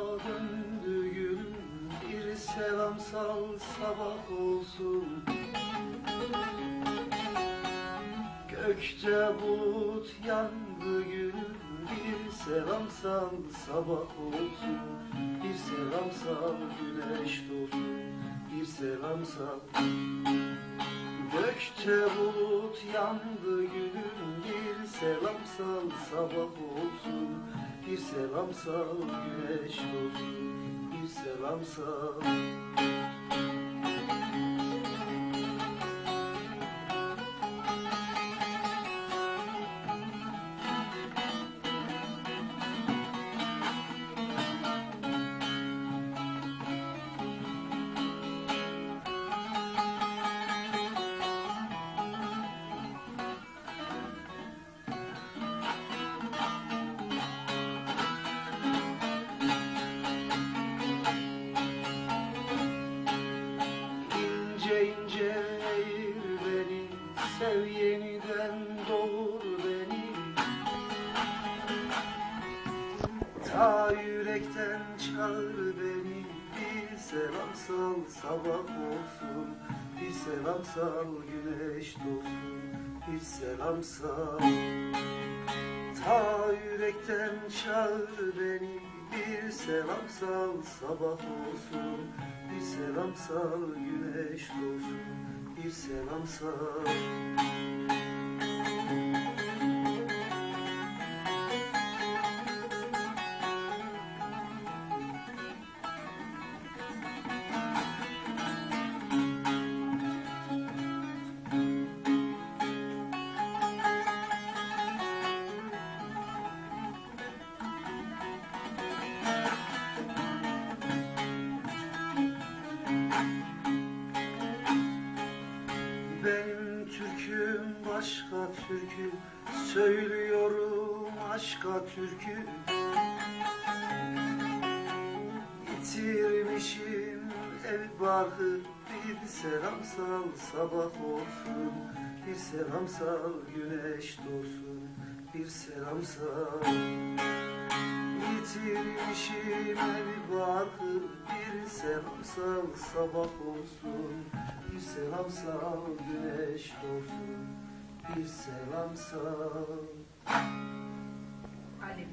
döndü Bir selam sal sabah olsun. Gökçe bulut yandı gülüm Bir selam sal sabah olsun. Bir selam sal güneş doğsun Bir selam sal. Gökçe bulut yandı gülüm Bir selam sal sabah olsun. Bir selam sal güneş doğsun Bir selam sal yürekten çağır beni Bir selam sal sabah olsun. Bir selam sal güneş doğsun. Bir selam sal. Ta yürekten çağır beni Bir selam sal sabah olsun. Bir selam sal güneş doğsun. Bir selam sal Benim türküm başka türkü Söylüyorum aşka türkü. Yitirmişim ev barkı Bir selam sal sabah olsun. Bir selam sal güneş doğsun Bir selam sal. Yitirmişim evi barkı sal sabah olsun. Bir selam sal güneş doğsun Bir selam sal Alev